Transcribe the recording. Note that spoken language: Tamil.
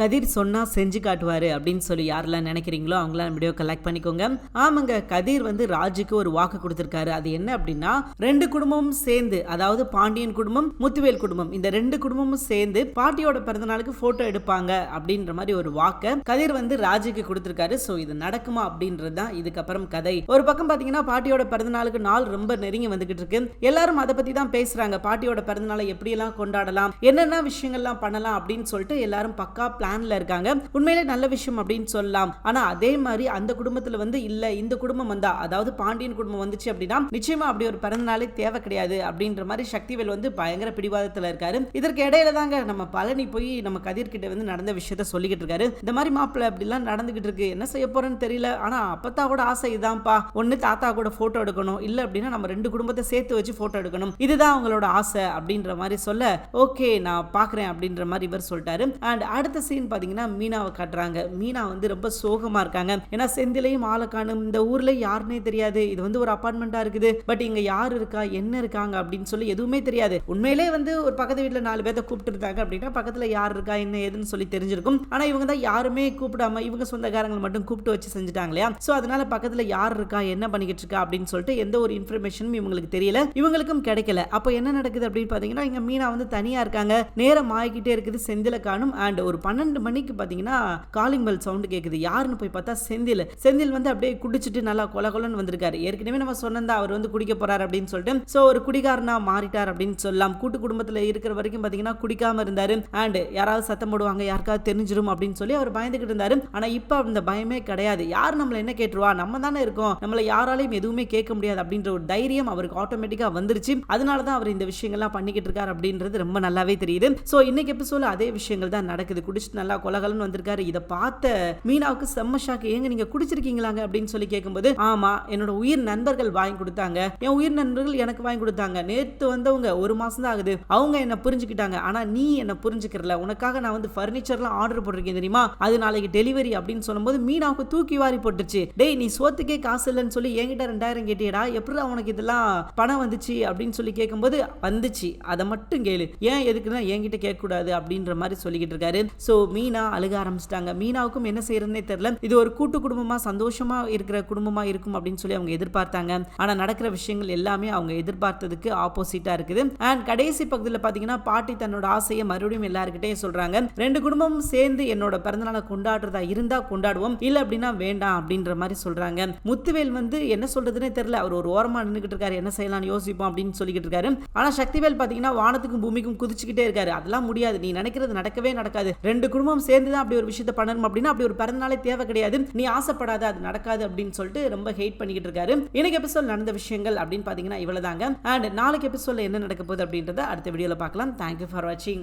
கதிர் சொன்னா செஞ்சு காட்டுவாரு அப்படின்னு சொல்லி யாரெல்லாம் நினைக்கிறீங்களோ அவங்களாம் வீடியோ கலெக்ட் பண்ணிக்கோங்க. ஆமாங்க கதிர் வந்து ராஜுக்கு ஒரு வாக்கு கொடுத்துருக்காரு. அது என்ன அப்படின்னா ரெண்டு குடும்பமும் சேர்ந்து அதாவது பாண்டியன் குடும்பம் முத்துவேல் குடும்பம் இந்த ரெண்டு குடும்பமும் சேர்ந்து பாட்டியோட பிறந்த நாளுக்கு போட்டோ எடுப்பாங்க அப்படின்ற மாதிரி ஒரு வாக்க கதிர் வந்து ராஜுக்கு கொடுத்துருக்காரு. ஸோ இது நடக்குமா அப்படின்றது தான் இதுக்கப்புறம் கதை. ஒரு பக்கம் பார்த்தீங்கன்னா பாட்டியோட பிறந்த நாளுக்கு நாள் ரொம்ப நெருங்கி வந்துகிட்டு இருக்கு. எல்லாரும் அதை பத்தி தான் பேசுறாங்க. பாட்டியோட பிறந்த நாளை எப்படி எல்லாம் கொண்டாடலாம் என்னென்ன விஷயங்கள்லாம் பண்ணலாம் அப்படின்னு சொல்லிட்டு எல்லாரும் பக்கா பிளான்ல இருக்காங்க. உண்மையிலே நல்ல விஷயம் அப்படின்னு சொல்லலாம். ஆனா அதே மாதிரி அந்த குடும்பத்துல வந்து இல்ல இந்த குடும்பம் வந்தா அதாவது பாண்டியன் குடும்பம் வந்துச்சு அப்படின்னா நிச்சயமா அப்படி ஒரு பிறந்த நாளே தேவை கிடையாது அப்படின்ற மாதிரி சக்திவேல் வந்து பயங்கர பிடிவாதத்துல இருக்காரு. இதற்கு இடையில தாங்க நம்ம பழனி போய் நம்ம கதிர் கிட்ட வந்து நடந்த விஷயத்த சொல்லிக்கிட்டு இருக்காரு. இந்த மாதிரி மாப்பிள்ளை அப்படிலாம் நடந்துகிட்டு இருக்கு. என்ன செய்ய போறேன்னு தெரியல. ஆனா அப்பத்தாவோட ஆசை இதான்ப்பா. ஒண்ணு தாத்தா கூட போட்டோ எடுக்கணும். இல்ல அப்படின்னா நம்ம ரெண்டு குடும்பத்தை சேர்த்து வச்சு போட்டோ எடுக்கணும். இதுதான் அவங்களோட ஆசை அப்படின்ற மாதிரி சொல்ல ஓகே நான் பாக்குறேன் அப்படின்ற மாதிரி இவர் சொல்லிட்டாரு. அண்ட் அடுத்த சீன் சீன் பார்த்தீங்கன்னா மீனாவை காட்டுறாங்க. மீனா வந்து ரொம்ப சோகமாக இருக்காங்க. ஏன்னா செந்திலையும் ஆளக்கானும் இந்த ஊரில் யாருன்னே தெரியாது. இது வந்து ஒரு அப்பார்ட்மெண்ட்டாக இருக்குது. பட் இங்கே யார் இருக்கா? என்ன இருக்காங்க? அப்படின்னு சொல்லி எதுவுமே தெரியாது. உண்மையிலே வந்து ஒரு பக்கத்து வீட்டில் நாலு பேர்த்த கூப்பிட்டு இருந்தாங்க அப்படின்னா பக்கத்தில் யார் இருக்கா? என்ன ஏதுன்னு சொல்லி தெரிஞ்சிருக்கும். ஆனால் இவங்க தான் யாருமே கூப்பிடாம இவங்க சொந்தக்காரங்களை மட்டும் கூப்பிட்டு வச்சு செஞ்சுட்டாங்க இல்லையா? ஸோ அதனால பக்கத்தில் யார் இருக்கா? என்ன பண்ணிக்கிட்டு இருக்கா? அப்படின்னு சொல்லிட்டு எந்த ஒரு இன்ஃபர்மேஷனும் இவங்களுக்கு தெரியல. இவங்களுக்கும் கிடைக்கல. அப்போ என்ன நடக்குது அப்படின்னு பார்த்தீங்கன்னா இங்கே மீனா வந்து தனியாக இருக்காங்க. நேரம் ஆகிக்கிட்டே இருக்குது செந்தில காணும் அண்ட் ஒரு பன்னெண்டு மணிக்கு பாத்தீங்கன்னா காலிங் பெல் சவுண்ட் கேக்குது. யாருன்னு போய் பார்த்தா செந்தில். செந்தில் வந்து அப்படியே குடிச்சிட்டு நல்லா கொல கொலன்னு வந்திருக்காரு. ஏற்கனவே நம்ம சொன்னதா அவர் வந்து குடிக்க போறாரு அப்படின்னு சொல்லிட்டு. ஸோ ஒரு குடிகாரனா மாறிட்டார் அப்படின்னு சொல்லலாம். கூட்டு குடும்பத்துல இருக்கிற வரைக்கும் பாத்தீங்கன்னா குடிக்காம இருந்தாரு. அண்ட் யாராவது சத்தம் போடுவாங்க யாருக்காவது தெரிஞ்சிடும் அப்படின்னு சொல்லி அவர் பயந்துகிட்டு இருந்தாரு. ஆனா இப்ப அந்த பயமே கிடையாது. யார் நம்மள என்ன கேட்டுருவா? நம்ம தானே இருக்கோம். நம்மள யாராலையும் எதுவுமே கேட்க முடியாது அப்படின்ற ஒரு தைரியம் அவருக்கு ஆட்டோமேட்டிக்கா வந்துருச்சு. அதனால தான் அவர் இந்த விஷயங்கள்லாம் பண்ணிக்கிட்டு இருக்காரு அப்படின்றது ரொம்ப நல்லாவே தெரியுது. சோ இன்னைக்கு எபிசோட்ல அதே விஷயங்கள் தான் நடக்குது. குடிச்சிட்டு நல்லா கொலகலன்னு வந்திருக்காரு. இதை பார்த்த மீனாவுக்கு செம்ம ஷாக்கு ஏங்க நீங்க குடிச்சிருக்கீங்களாங்க? அப்படின்னு சொல்லி கேட்கும்போது ஆமா என்னோட உயிர் நண்பர்கள் வாங்கி கொடுத்தாங்க. என் உயிர் நண்பர்கள் எனக்கு வாங்கி கொடுத்தாங்க. நேத்து வந்தவங்க ஒரு மாசம் தான் ஆகுது. அவங்க என்ன புரிஞ்சுக்கிட்டாங்க. ஆனா நீ என்ன புரிஞ்சுக்கிறல. உனக்காக நான் வந்து பர்னிச்சர்லாம் ஆர்டர் போட்டிருக்கேன் தெரியுமா? அது நாளைக்கு டெலிவரி அப்படின்னு சொல்லும்போது மீனாவுக்கு தூக்கி வாரி போட்டுச்சு டேய் நீ சோத்துக்கே காசு இல்லைன்னு சொல்லி என்கிட்ட ரெண்டாயிரம் கேட்டியடா? எப்படி உனக்கு இதெல்லாம் பணம் வந்துச்சு? அப்படின்னு சொல்லி கேட்கும்போது வந்துச்சு. அதை மட்டும் கேளு. ஏன் எதுக்குன்னா என்கிட்ட கேட்கக்கூடாது. அப்படின்ற மாதிரி சொல்லிக்கிட்டு இருக்காரு. ஸோ மீனா அழுக ஆரம்பிச்சிட்டாங்க. மீனாவுக்கும் என்ன செய்யறதுனே தெரியல. இது ஒரு கூட்டு குடும்பமா சந்தோஷமா இருக்கிற குடும்பமா இருக்கும் அப்படின்னு சொல்லி அவங்க எதிர்பார்த்தாங்க. ஆனா நடக்கிற விஷயங்கள் எல்லாமே அவங்க எதிர்பார்த்ததுக்கு ஆப்போசிட்டா இருக்குது. அண்ட் கடைசி பகுதியில் பாத்தீங்கன்னா பாட்டி தன்னோட ஆசையை மறுபடியும் எல்லாருக்கிட்டே சொல்றாங்க. ரெண்டு குடும்பமும் சேர்ந்து என்னோட பிறந்தநாளை கொண்டாடுறதா இருந்தா கொண்டாடுவோம். இல்ல அப்படின்னா வேண்டாம் அப்படின்ற மாதிரி சொல்றாங்க. முத்துவேல் வந்து என்ன சொல்றதுன்னே தெரியல. அவர் ஒரு ஓரமா நின்றுகிட்டு இருக்காரு. என்ன செய்யலாம்னு யோசிப்போம் அப்படின்னு சொல்லிக்கிட்டு இருக்காரு. ஆனா சக்திவேல் பாத்தீங்கன்னா வானத்துக்கும் பூமிக்கும் குதிச்சுக்கிட்டே இருக்காரு. அதெல்லாம் முடியாது. நீ நினைக்கிறது நடக்கவே நடக்காது. ரெண்டு குடும்பம் சேர்ந்து தான் அப்படி ஒரு விஷயத்தை பண்ணணும் அப்படின்னா அப்படி ஒரு பிறந்தநாளே தேவை கிடையாது. நீ ஆசைப்படாத அது நடக்காது அப்படின்னு சொல்லிட்டு ரொம்ப ஹேட் பண்ணிக்கிட்டு இருக்காரு. இன்னைக்கு எபிசோட் நடந்த விஷயங்கள் அப்படின்னு பாத்தீங்கன்னா இவ்வளவுதாங்க. அண்ட் நாளைக்கு எபிசோட்ல என்ன நடக்க போகுது அப்படின்றத அடுத்த வீடியோவில் பார்க்கலாம். தேங்க்யூ ஃபார் வாட்சிங்